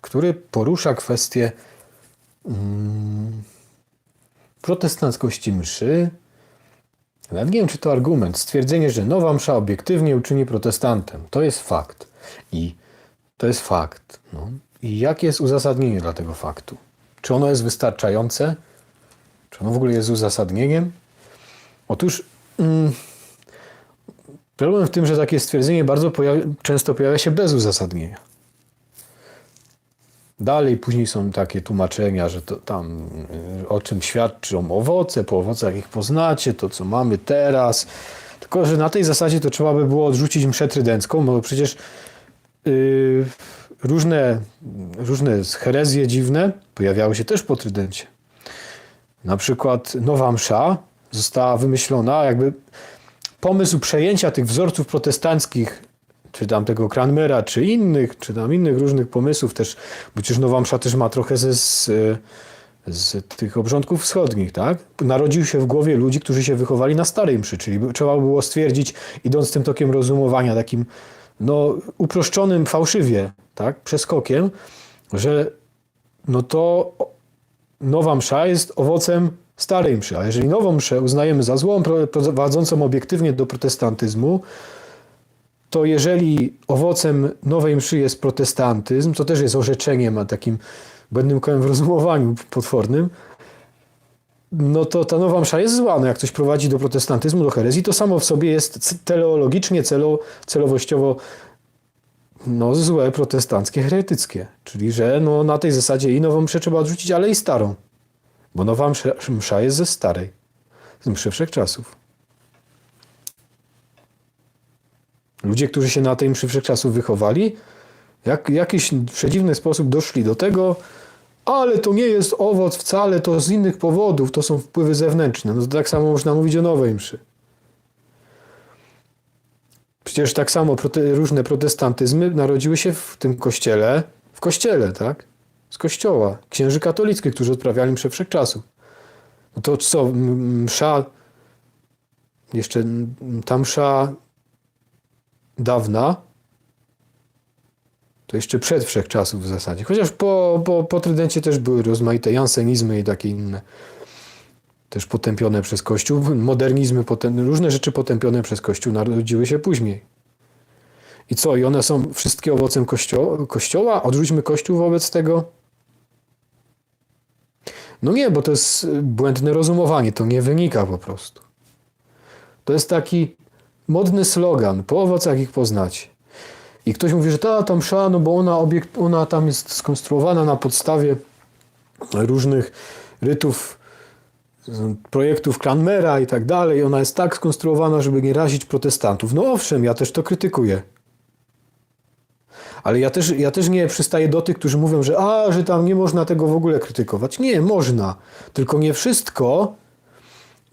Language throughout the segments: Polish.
który porusza kwestię mm, protestanckości mszy. Nawet nie wiem, czy to argument. Stwierdzenie, że nowa msza obiektywnie uczyni protestantem. To jest fakt. I to jest fakt. No. I jakie jest uzasadnienie dla tego faktu? Czy ono jest wystarczające? Czy ono w ogóle jest uzasadnieniem? Otóż mm, problem w tym, że takie stwierdzenie bardzo często pojawia się bez uzasadnienia. Dalej później są takie tłumaczenia, że to tam y, o czym świadczą owoce, po owocach ich poznacie, to co mamy teraz. Tylko, że na tej zasadzie to trzeba by było odrzucić mszę trydencką, bo przecież yy, różne, różne herezje dziwne pojawiały się też po trydencie. Na przykład nowa msza została wymyślona, jakby pomysł przejęcia tych wzorców protestanckich, czy tam tego Cranmera, czy innych, czy tam innych różnych pomysłów też, bo przecież Nowa Msza też ma trochę ze, z, z tych obrządków wschodnich, tak? Narodził się w głowie ludzi, którzy się wychowali na Starej Mszy, czyli trzeba było stwierdzić, idąc tym tokiem rozumowania, takim no, uproszczonym fałszywie, tak? Przeskokiem, że no to nowa msza jest owocem starej mszy. A jeżeli nową mszę uznajemy za złą, pro- prowadzącą obiektywnie do protestantyzmu, to jeżeli owocem nowej mszy jest protestantyzm, to też jest orzeczeniem, a takim błędnym kołem w rozumowaniu potwornym, no to ta nowa msza jest zła. No jak coś prowadzi do protestantyzmu, do herezji, to samo w sobie jest teleologicznie, celo, celowościowo no, złe, protestanckie, heretyckie. Czyli, że no, na tej zasadzie i nową mszę trzeba odrzucić, ale i starą. Bo nowa msza, msza jest ze starej, z mszy wszechczasów. Ludzie, którzy się na tej mszy wszechczasów wychowali, jak, jakiś przedziwny sposób doszli do tego, ale to nie jest owoc wcale, to z innych powodów, to są wpływy zewnętrzne. No tak samo można mówić o nowej mszy. Przecież tak samo prote, różne protestantyzmy narodziły się w tym kościele, w kościele, tak? Z kościoła. Księży katolickich, którzy odprawiali mszę wszechczasów. No to co, msza, jeszcze ta msza dawna, to jeszcze przed wszechczasów w zasadzie. Chociaż po, po, po Trydencie też były rozmaite jansenizmy i takie inne. Też potępione przez Kościół. Modernizmy, różne rzeczy potępione przez Kościół narodziły się później. I co? I one są wszystkie owocem kościo Kościoła? Odrzućmy Kościół wobec tego? No nie, bo to jest błędne rozumowanie. To nie wynika po prostu. To jest taki modny slogan. Po owocach ich poznacie. I ktoś mówi, że ta tam msza, no bo ona, obiekt, ona tam jest skonstruowana na podstawie różnych rytów, z- projektów Cranmera i tak dalej. Ona jest tak skonstruowana, żeby nie razić protestantów. No owszem, ja też to krytykuję. Ale ja też, ja też nie przystaję do tych, którzy mówią, że a, że tam nie można tego w ogóle krytykować. Nie, można. Tylko nie wszystko.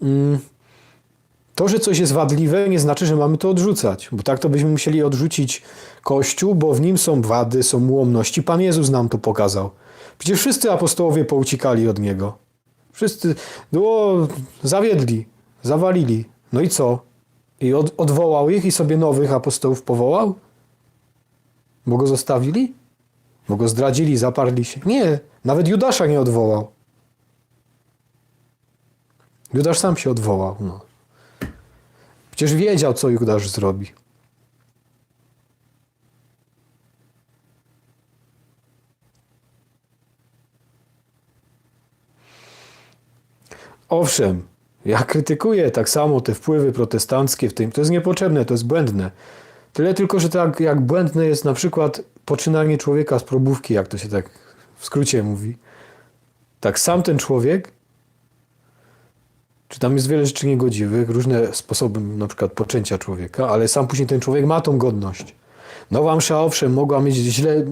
Mm, to, że coś jest wadliwe, nie znaczy, że mamy to odrzucać, bo tak to byśmy musieli odrzucić Kościół, bo w nim są wady, są ułomności. Pan Jezus nam to pokazał. Przecież wszyscy apostołowie poucikali od Niego. Wszyscy no, zawiedli, zawalili. No i co? I od, odwołał ich i sobie nowych apostołów powołał? Bo go zostawili? Bo go zdradzili, zaparli się? Nie, nawet Judasza nie odwołał. Judasz sam się odwołał. No. Przecież wiedział, co Judasz zrobi. Owszem, ja krytykuję tak samo te wpływy protestanckie w tym. To jest niepotrzebne, to jest błędne. Tyle tylko, że tak jak błędne jest na przykład poczynanie człowieka z probówki, jak to się tak w skrócie mówi. Tak sam ten człowiek czy tam jest wiele rzeczy niegodziwych, różne sposoby na przykład poczęcia człowieka, ale sam później ten człowiek ma tą godność. Nowa msza, owszem, mogła mieć źle,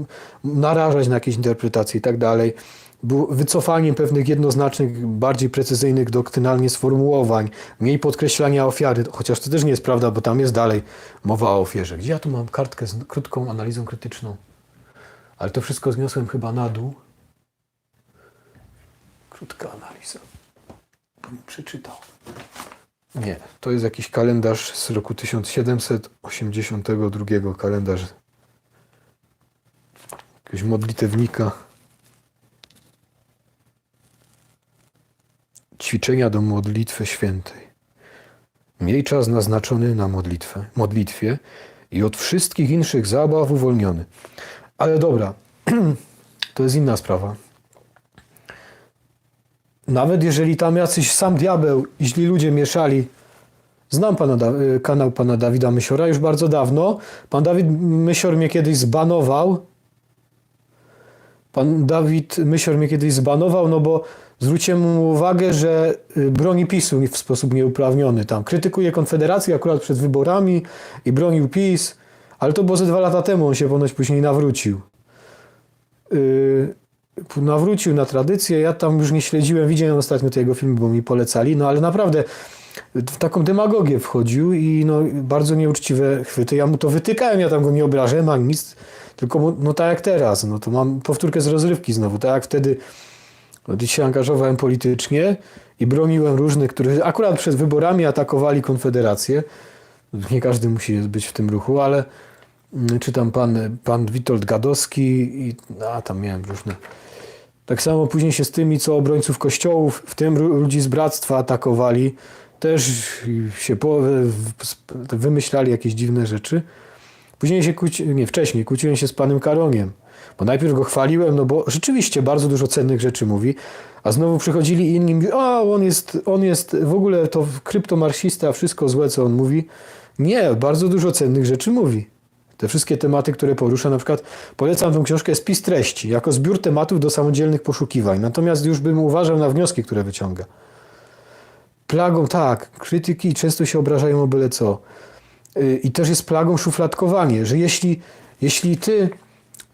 narażać na jakieś interpretacje i tak dalej. Było wycofaniem pewnych jednoznacznych, bardziej precyzyjnych doktrynalnie sformułowań, mniej podkreślania ofiary, chociaż to też nie jest prawda, bo tam jest dalej mowa o ofierze. Gdzie ja tu mam kartkę z krótką analizą krytyczną? Ale to wszystko zniosłem chyba na dół. Krótka analiza przeczytał. Nie, to jest jakiś kalendarz z roku 1782, kalendarz jakiegoś modlitewnika. Ćwiczenia do modlitwy świętej. Miej czas naznaczony na modlitwę, modlitwie i od wszystkich innych zabaw uwolniony. Ale dobra, to jest inna sprawa. Nawet jeżeli tam jacyś sam diabeł i źli ludzie mieszali, znam pana, Da- y, kanał pana Dawida Mysiora już bardzo dawno. Pan Dawid Mysior mnie kiedyś zbanował. Pan Dawid Mysior mnie kiedyś zbanował, no bo zwróciłem mu uwagę, że y, broni PiSu w sposób nieuprawniony. Tam krytykuje Konfederację akurat przed wyborami i bronił PiS, ale to było ze dwa lata temu, on się ponoć później nawrócił. Yy, nawrócił na tradycję. Ja tam już nie śledziłem, widziałem ostatnio tego filmu, bo mi polecali, no ale naprawdę w taką demagogię wchodził i no, bardzo nieuczciwe chwyty. Ja mu to wytykałem, ja tam go nie obrażałem ani nic, tylko mu, no tak jak teraz, no to mam powtórkę z rozrywki znowu, tak jak wtedy gdy się angażowałem politycznie i broniłem różnych, którzy akurat przed wyborami atakowali Konfederację. Nie każdy musi być w tym ruchu, ale mm, czy tam pan, pan Witold Gadowski i a tam miałem różne. Tak samo później się z tymi, co obrońców kościołów, w tym ludzi z bractwa atakowali, też się po, wymyślali jakieś dziwne rzeczy. Później się kłóci, nie, wcześniej kłóciłem się z panem Karoniem, bo najpierw go chwaliłem, no bo rzeczywiście bardzo dużo cennych rzeczy mówi, a znowu przychodzili inni, a on jest, on jest w ogóle to kryptomarksista, wszystko złe, co on mówi. Nie, bardzo dużo cennych rzeczy mówi. Te wszystkie tematy, które porusza, na przykład polecam tę książkę Spis treści, jako zbiór tematów do samodzielnych poszukiwań. Natomiast już bym uważał na wnioski, które wyciąga. Plagą, tak, krytyki często się obrażają o byle co. Yy, I też jest plagą szufladkowanie, że jeśli, jeśli ty,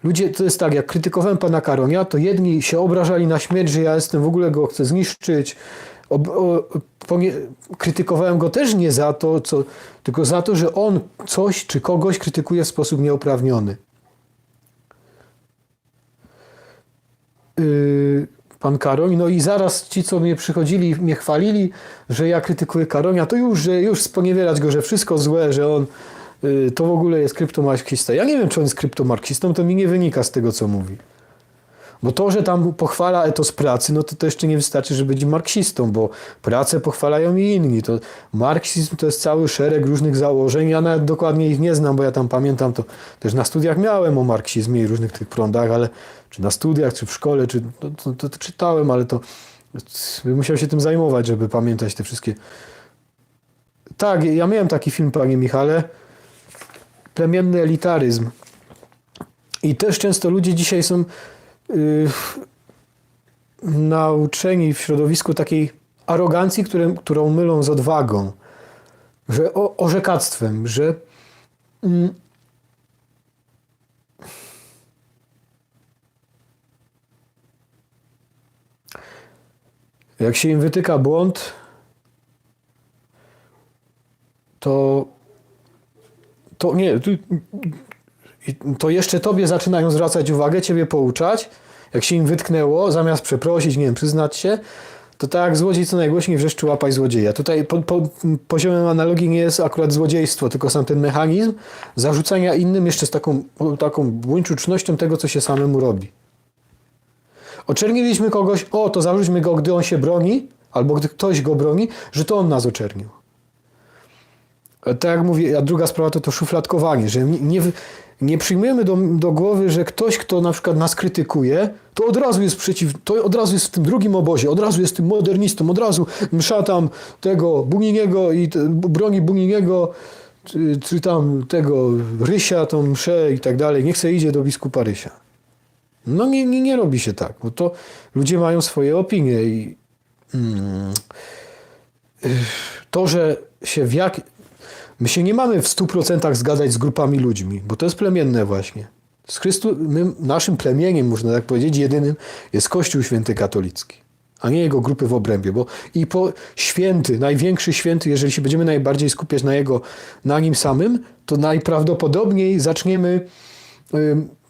ludzie, to jest tak, jak krytykowałem pana Karonia, to jedni się obrażali na śmierć, że ja jestem, w ogóle go chcę zniszczyć. Ob, o, krytykowałem go też nie za to, co, tylko za to, że on coś czy kogoś krytykuje w sposób nieuprawniony. Yy, pan Karoń, no i zaraz ci, co mnie przychodzili, mnie chwalili, że ja krytykuję Karonia, to już, że już sponiewierać go, że wszystko złe, że on yy, to w ogóle jest kryptomarksista. Ja nie wiem, czy on jest kryptomarksistą, to mi nie wynika z tego, co mówi. Bo to, że tam pochwala etos pracy, no to to jeszcze nie wystarczy, żeby być marksistą, bo pracę pochwalają i inni. To marksizm to jest cały szereg różnych założeń. Ja nawet dokładnie ich nie znam, bo ja tam pamiętam, to też na studiach miałem o marksizmie i różnych tych prądach, ale czy na studiach, czy w szkole, czy to, to, to, to czytałem, ale to bym musiał się tym zajmować, żeby pamiętać te wszystkie. Tak, ja miałem taki film, panie Michale, plemienny elitaryzm. I też często ludzie dzisiaj są nauczeni w środowisku takiej arogancji, które, którą mylą z odwagą, że o, orzekactwem, że mm, jak się im wytyka błąd, to to nie, to jeszcze tobie zaczynają zwracać uwagę, ciebie pouczać. Jak się im wytknęło, zamiast przeprosić, nie wiem, przyznać się, to tak jak złodziej co najgłośniej wrzeszczy łapaj złodzieja. Tutaj po, po, poziomem analogii nie jest akurat złodziejstwo, tylko sam ten mechanizm zarzucania innym jeszcze z taką, taką błyńczucznością tego, co się samemu robi. Oczerniliśmy kogoś, o, to zarzućmy go, gdy on się broni, albo gdy ktoś go broni, że to on nas oczernił. Tak jak mówię, a druga sprawa to to szufladkowanie, że nie, nie, nie przyjmujemy do, do głowy, że ktoś, kto na przykład nas krytykuje, to od razu jest przeciw, to od razu jest w tym drugim obozie, od razu jest tym modernistą, od razu msza tam tego Buniniego i te, broni Buniniego, czy, czy tam tego Rysia, tą mszę i tak dalej. Niech se idzie do biskupa Rysia. No nie, nie, nie robi się tak, bo to ludzie mają swoje opinie i mm, to, że się w jak... My się nie mamy w 100% zgadzać z grupami ludźmi, bo to jest plemienne właśnie. Z Chrystu... My, naszym plemieniem, można tak powiedzieć, jedynym jest Kościół Święty Katolicki, a nie jego grupy w obrębie, bo i po święty, największy święty, jeżeli się będziemy najbardziej skupiać na jego, na nim samym, to najprawdopodobniej zaczniemy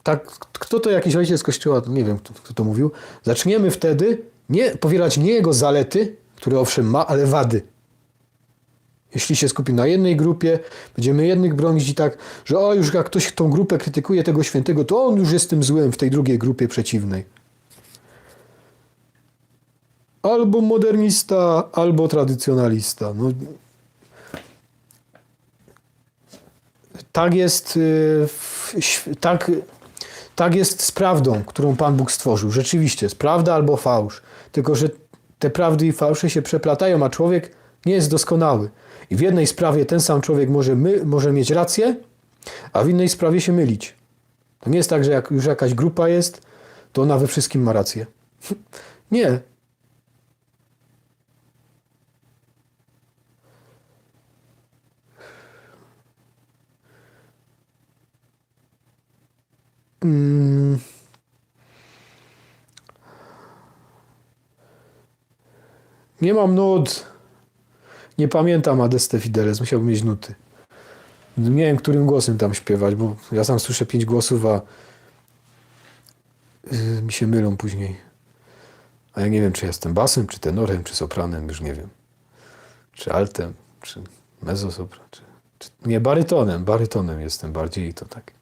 tak, kto to jakiś ojciec kościoła, nie wiem kto, kto to mówił, zaczniemy wtedy nie powielać nie jego zalety, które owszem ma, ale wady. Jeśli się skupi na jednej grupie, będziemy jednych bronić i tak, że o, już jak ktoś tą grupę krytykuje tego świętego, to on już jest tym złym w tej drugiej grupie przeciwnej. Albo modernista, albo tradycjonalista. No, tak jest, y, tak, tak jest z prawdą, którą Pan Bóg stworzył. Rzeczywiście, jest prawda albo fałsz. Tylko, że te prawdy i fałsze się przeplatają, a człowiek nie jest doskonały. I w jednej sprawie ten sam człowiek może, my, może mieć rację, a w innej sprawie się mylić. To nie jest tak, że jak już jakaś grupa jest, to ona we wszystkim ma rację. Nie. Mm. Nie mam nut. Nie pamiętam Adeste Fideles, musiałbym mieć nuty. Nie wiem, którym głosem tam śpiewać, bo ja sam słyszę pięć głosów, a yy, mi się mylą później. A ja nie wiem, czy jestem basem, czy tenorem, czy sopranem, już nie wiem. Czy altem, czy mezzosopran, czy, czy... Nie, barytonem, barytonem jestem bardziej i to tak.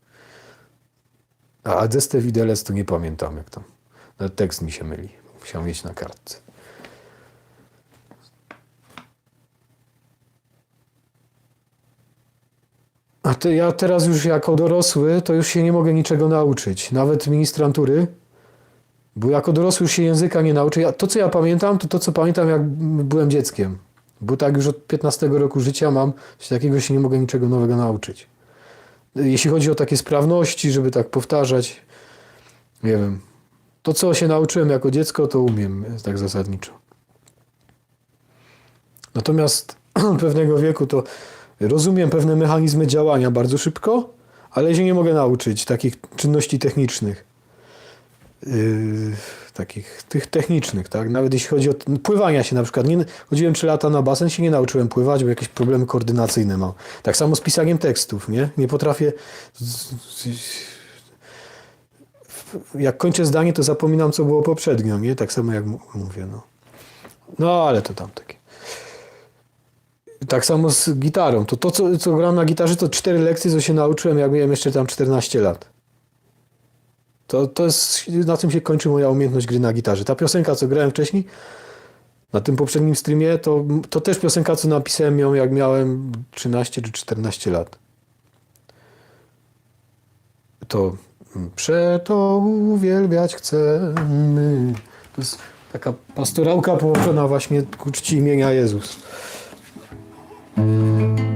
A Adeste Fideles to nie pamiętam, jak tam. Nawet tekst mi się myli. Musiał mieć na kartce. A ty, ja teraz już jako dorosły, to już się nie mogę niczego nauczyć. Nawet ministrantury. Bo jako dorosły już się języka nie nauczę. Ja, to, co ja pamiętam, to to, co pamiętam, jak byłem dzieckiem. Bo tak już od 15 roku życia mam, coś takiego się nie mogę niczego nowego nauczyć. Jeśli chodzi o takie sprawności, żeby tak powtarzać, nie wiem. To, co się nauczyłem jako dziecko, to umiem tak zasadniczo. Natomiast pewnego wieku to rozumiem pewne mechanizmy działania bardzo szybko, ale się nie mogę nauczyć takich czynności technicznych. Yy, takich tych technicznych, tak? Nawet jeśli chodzi o pływania się na przykład. Nie, chodziłem 3 lata na basen, się nie nauczyłem pływać, bo jakieś problemy koordynacyjne mam. Tak samo z pisaniem tekstów, nie? Nie potrafię... Jak kończę zdanie, to zapominam, co było poprzednio, nie? Tak samo jak mówię, no. No, ale to tam takie. Tak samo z gitarą. To, to co, co gram na gitarze, to cztery lekcje, co się nauczyłem, jak miałem jeszcze tam 14 lat. To, to jest, na tym się kończy moja umiejętność gry na gitarze. Ta piosenka, co grałem wcześniej, na tym poprzednim streamie, to, to też piosenka, co napisałem ją, jak miałem 13 czy 14 lat. To mm, przeto uwielbiać chcemy. To jest taka pastorałka połączona właśnie ku czci imienia Jezus. Jezus,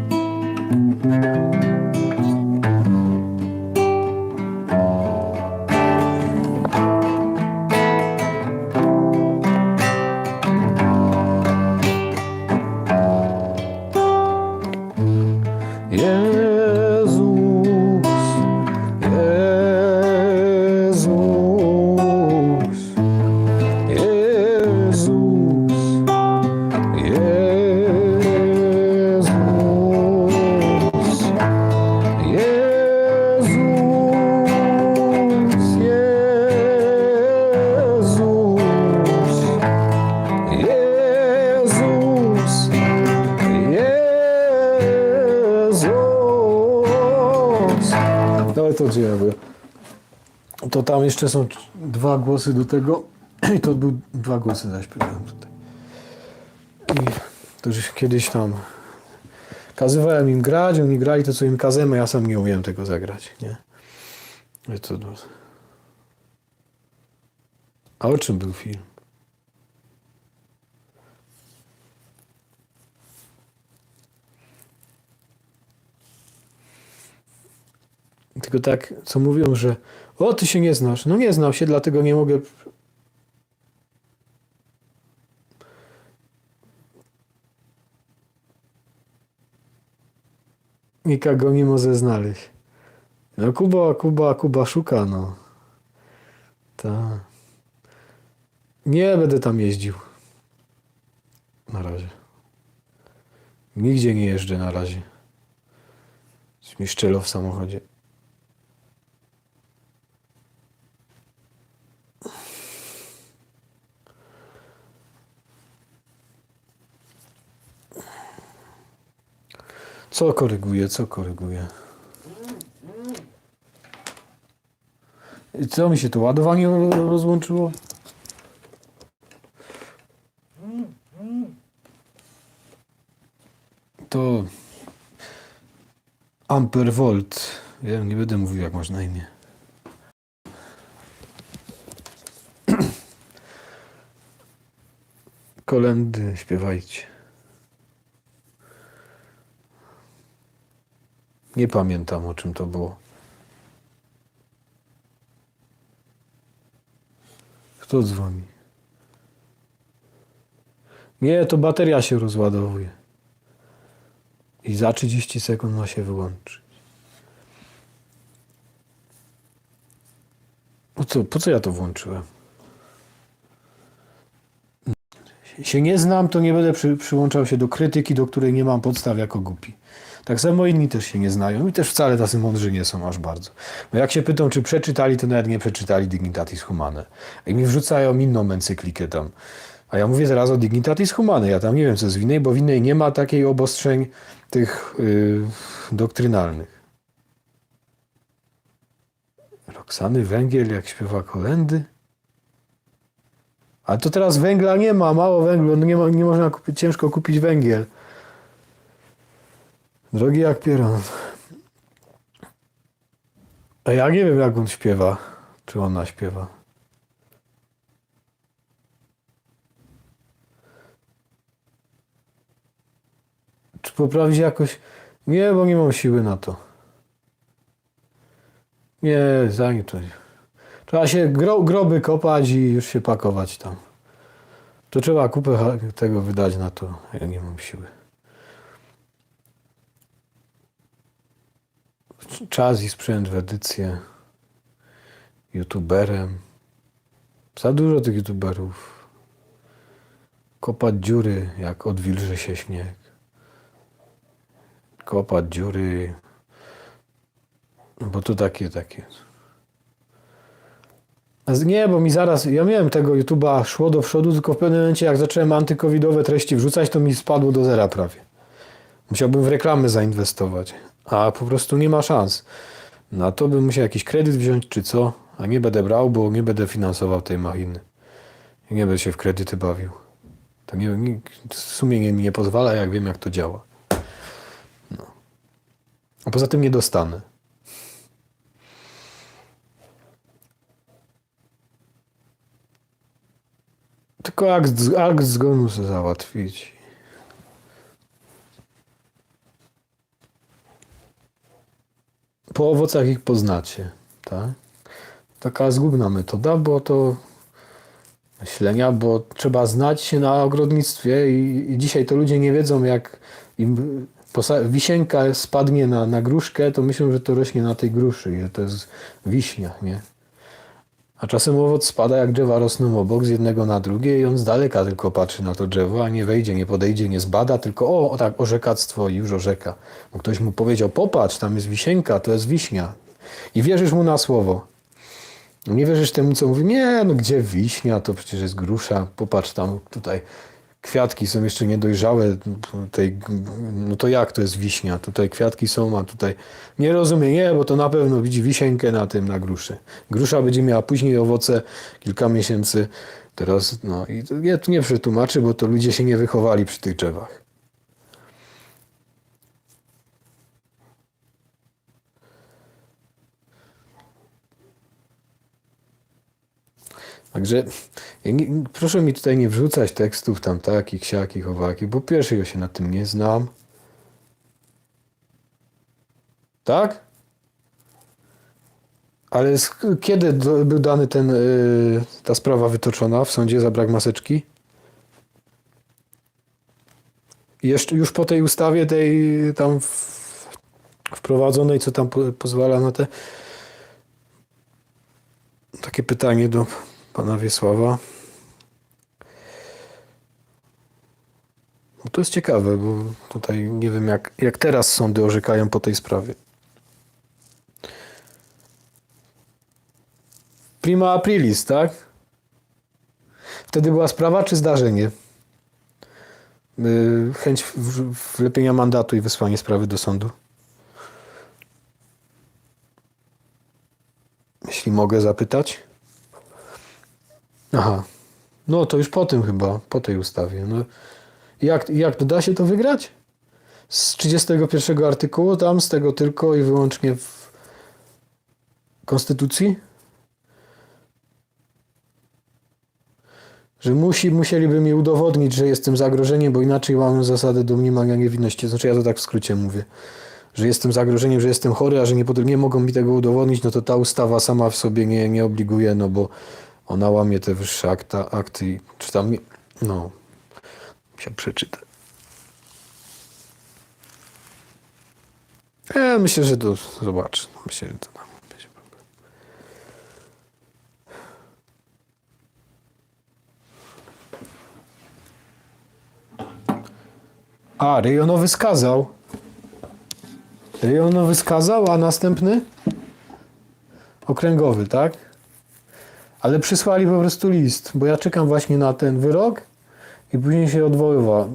To tam jeszcze są dwa głosy do tego. I to był dwa głosy zaśpiewałem tutaj. I to już kiedyś tam kazywałem im grać, oni grali to, co im kazałem, a ja sam nie umiem tego zagrać, nie? I to... A o czym był film? Tylko tak, co mówią, że o, ty się nie znasz. No nie znam się, dlatego nie mogę. Nikogo nie może znaleźć. No Kuba, Kuba, Kuba szuka, no. Ta. Nie będę tam jeździł. Na razie. Nigdzie nie jeżdżę na razie. Coś mi szczelo w samochodzie. Co koryguje, co koryguje? I co mi się tu ładowanie ro- rozłączyło? To Ampervolt. Ja nie będę mówił jak masz na imię. Kolendy śpiewajcie. Nie pamiętam o czym to było. Kto dzwoni? Nie, to bateria się rozładowuje. I za 30 sekund ma się wyłączyć. Po co, po co ja to włączyłem? Się nie znam, to nie będę przy, przyłączał się do krytyki, do której nie mam podstaw jako głupi. Tak samo inni też się nie znają i też wcale tacy mądrzy nie są aż bardzo. Bo jak się pytam, czy przeczytali, to nawet nie przeczytali Dignitatis Humanae. I mi wrzucają inną encyklikę tam. A ja mówię zaraz o Dignitatis Humanae. Ja tam nie wiem, co jest w innej, bo w innej nie ma takiej obostrzeń tych yy, doktrynalnych. Roxany Węgiel, jak śpiewa kolendy. Ale to teraz węgla nie ma, mało węgla, nie, ma, nie można kupić, ciężko kupić węgiel. Drogi jak pieron. A ja nie wiem, jak on śpiewa. Czy ona śpiewa. Czy poprawić jakoś? Nie, bo nie mam siły na to. Nie, zanim to nie. Trzeba się gro, groby kopać i już się pakować tam. To trzeba kupę tego wydać na to. Ja nie mam siły. Czas i sprzęt w edycję. YouTuberem. Za dużo tych YouTuberów. Kopać dziury, jak odwilży się śnieg. Kopać dziury. No Bo to takie, takie. Nie, bo mi zaraz, ja miałem tego YouTube'a, szło do przodu, tylko w pewnym momencie jak zacząłem antykowidowe treści wrzucać, to mi spadło do zera prawie. Musiałbym w reklamy zainwestować, a po prostu nie ma szans. Na to bym musiał jakiś kredyt wziąć, czy co, a nie będę brał, bo nie będę finansował tej machiny. Nie będę się w kredyty bawił. To nie, nie, w sumie nie, mi nie pozwala, jak wiem, jak to działa. No. A poza tym nie dostanę. Tylko akt, akt zgonu sobie załatwić. Po owocach ich poznacie, tak? Taka zgubna metoda, bo to myślenia, bo trzeba znać się na ogrodnictwie i, i dzisiaj to ludzie nie wiedzą, jak im wisienka spadnie na, na gruszkę, to myślą, że to rośnie na tej gruszy że to jest wiśnia, nie? A czasem owoc spada, jak drzewa rosną obok, z jednego na drugie i on z daleka tylko patrzy na to drzewo, a nie wejdzie, nie podejdzie, nie zbada, tylko o, o tak, orzekactwo i już orzeka. Bo ktoś mu powiedział, popatrz, tam jest wisienka, to jest wiśnia. I wierzysz mu na słowo. Nie wierzysz temu, co mówi, nie, no gdzie wiśnia, to przecież jest grusza, popatrz tam, tutaj kwiatki są jeszcze niedojrzałe, tej, no to jak to jest wiśnia? Tutaj kwiatki są, a tutaj nie rozumie, nie, bo to na pewno widzi wisienkę na tym, na gruszy. Grusza będzie miała później owoce, kilka miesięcy, teraz, no i ja tu nie przetłumaczę, bo to ludzie się nie wychowali przy tych drzewach. Także nie, proszę mi tutaj nie wrzucać tekstów tam takich, siakich, owakich, bo pierwszy ja się na tym nie znam. Tak? Ale kiedy do, był dany ten, y, ta sprawa wytoczona w sądzie za brak maseczki? Jeszcze już po tej ustawie tej tam w, wprowadzonej, co tam po, pozwala na te takie pytanie do pana Wiesława. No to jest ciekawe, bo tutaj nie wiem, jak, jak teraz sądy orzekają po tej sprawie. Prima aprilis, tak? Wtedy była sprawa czy zdarzenie? chęć wlepienia mandatu i wysłanie sprawy do sądu. Jeśli mogę zapytać. Aha. No to już po tym chyba, po tej ustawie. No, jak, jak da się to wygrać? Z 31 artykułu tam, z tego tylko i wyłącznie w Konstytucji? Że musi, musieliby mi udowodnić, że jestem zagrożeniem, bo inaczej mamy zasadę domniemania niewinności. Znaczy ja to tak w skrócie mówię. Że jestem zagrożeniem, że jestem chory, a że nie, nie mogą mi tego udowodnić, no to ta ustawa sama w sobie nie, nie obliguje, no bo ona łamie te wyższe akta, akty, czy tam, no, się przeczyta. Ja myślę, że to zobacz. Myślę, że to tam będzie problem. A, rejonowy skazał. Rejonowy skazał, a następny? Okręgowy, tak? Ale przysłali po prostu list, bo ja czekam właśnie na ten wyrok i później się odwoływa.